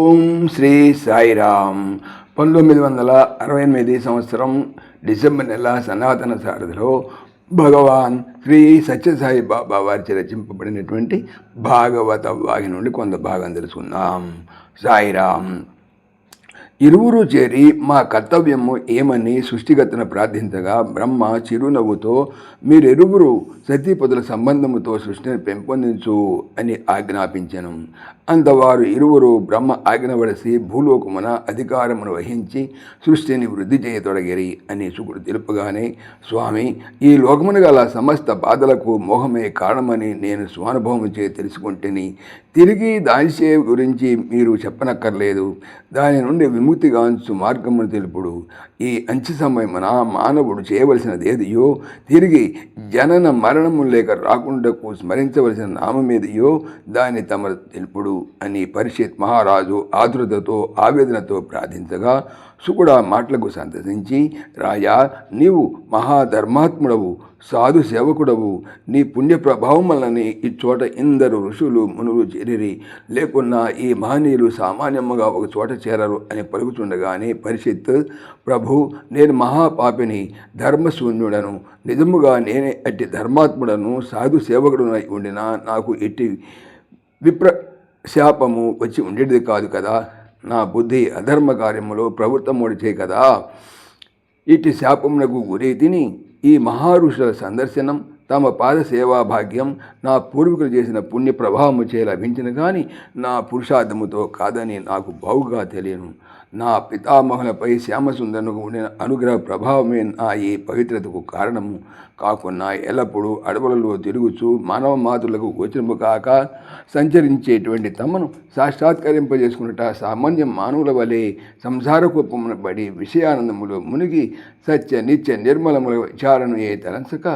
ఓం శ్రీ సాయిరామ్. పంతొమ్మిది వందల అరవై ఎనిమిది సంవత్సరం డిసెంబర్ నెల సనాతన సారథిలో భగవాన్ శ్రీ సత్యసాయి బాబా వారిచే రచింపబడినటువంటి భాగవత వాగి నుండి కొంత భాగం తెలుసుకుందాం. సాయిరామ్ ఇరువురు చేరి మా కర్తవ్యము ఏమని సృష్టిగతను ప్రార్థించగా బ్రహ్మ చిరునవ్వుతో మీరెరువురు సతీపతుల సంబంధముతో సృష్టిని పెంపొందించు అని ఆజ్ఞాపించను. అంతవారు ఇరువురు బ్రహ్మ ఆజ్ఞవలసి భూలోకమున అధికారమును వహించి సృష్టిని వృద్ధి చేయతొడగిరి అని శుకుడు తెలుపగానే స్వామి ఈ లోకమున గల సమస్త బాధలకు మోహమే కారణమని నేను స్వానుభవం చే తెలుసుకుంటేని తిరిగి దానిచే గురించి మీరు చెప్పనక్కర్లేదు. దాని నుండి విముక్తిగాంచు మార్గమును తెలుపుడు. ఈ అంచె సమయమున మానవుడు చేయవలసినది ఏదియో తిరిగి జనన మరణము లేక రాకుండాకు స్మరించవలసిన నామమేదియో దాన్ని తమరు తెలుపుడు. అని పరిషత్ మహారాజు ఆతృతతో ఆవేదనతో ప్రార్థించగా సుకుడ మాటలకు సంతసించి రాజా నీవు మహాధర్మాత్ముడవు సాధు సేవకుడవు నీ పుణ్య ప్రభావం వలనని ఈ చోట ఇందరు ఋషులు మునులు చేరిరి. లేకున్నా ఈ మహనీయులు సామాన్యముగా ఒక చోట చేరరు అని పలుకుతుండగానే పరిషత్ ప్రభు నేను మహాపాపిని ధర్మశూన్యుడను నిజముగా నేనే అట్టి ధర్మాత్ముడను సాధు సేవకుడునై ఉండినా నాకు ఎట్టి విప్ర శాపము వచ్చి ఉండేది కాదు కదా. నా బుద్ధి అధర్మ కార్యములో ప్రవృత్తముడిచే కదా. ఇటు శాపమునకు గురి తిని ఈ మహారుషుల సందర్శనం తమ పాద సేవా భాగ్యం నా పూర్వీకులు చేసిన పుణ్య ప్రభావము చే లభించిన కానీ నా పురుషార్థముతో కాదని నాకు బావుగా తెలియను. నా పితామహులపై శ్యామసుందరునికి ఉండిన అనుగ్రహ ప్రభావమే నా ఈ పవిత్రతకు కారణము. కాకుండా ఎల్లప్పుడూ అడవులలో తిరుగుచూ మానవ మాతృలకు గోచరము కాక సంచరించేటువంటి తమను సాక్షాత్కరింపజేసుకున్నట సామాన్య మానవుల వలె సంసార కుప్పమున పడి విషయానందములో మునిగి సత్య నిత్య నిర్మలముల విచారణ ఏ తలంచక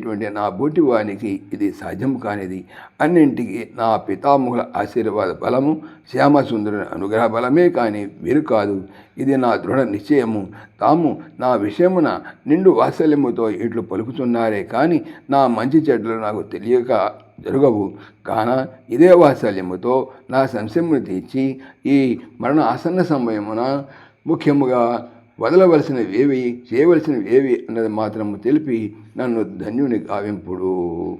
చేసేటువంటి నా బోటి వానికి ఇది సాధ్యం కానిది. అన్నింటికి నా పితామహుల ఆశీర్వాద బలము శ్యామసుందరుని అనుగ్రహ బలమే కానీ వీరు కాదు. ఇది నా దృఢ నిశ్చయము. తాము నా విషయమున నిండు వాత్సల్యముతో ఇట్లు పలుకుతున్నారే కానీ నా మంచి చెడ్డలు నాకు తెలియక జరగవు. కాన ఇదే వాత్సల్యముతో నా సంశయమును తీర్చి ఈ మరణ ఆసన్న సమయమున ముఖ్యముగా వదలవలసినవి ఏవి? చేయవలసినవి ఏవి? అన్నది మాత్రము తెలిపి నన్ను ధన్యుని గావింపుడు.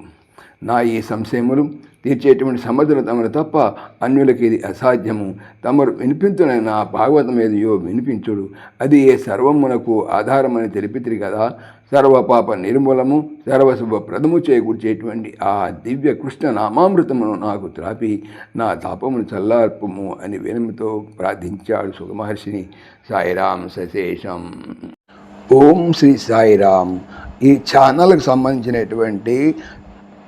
నా ఈ సంశయములు తీర్చేటువంటి సమర్థులు తమరు తప్ప అన్యులకి ఇది అసాధ్యము. తమరు వినిపించున నా భాగవతం ఏదియో వినిపించుడు. అది ఏ సర్వమునకు ఆధారమని తెలిపితిరి కదా. సర్వపాప నిర్మూలము సర్వశుభ ప్రథము చేకూర్చేటువంటి ఆ దివ్య కృష్ణ నామామృతమును నాకు త్రాపి నా తాపమును చల్లార్పము అని వినమితో ప్రార్థించాడు సుఖమహర్షిని సాయిరాం సశేషం. ఓం శ్రీ సాయిరాం ఈ ఛానల్కి సంబంధించినటువంటి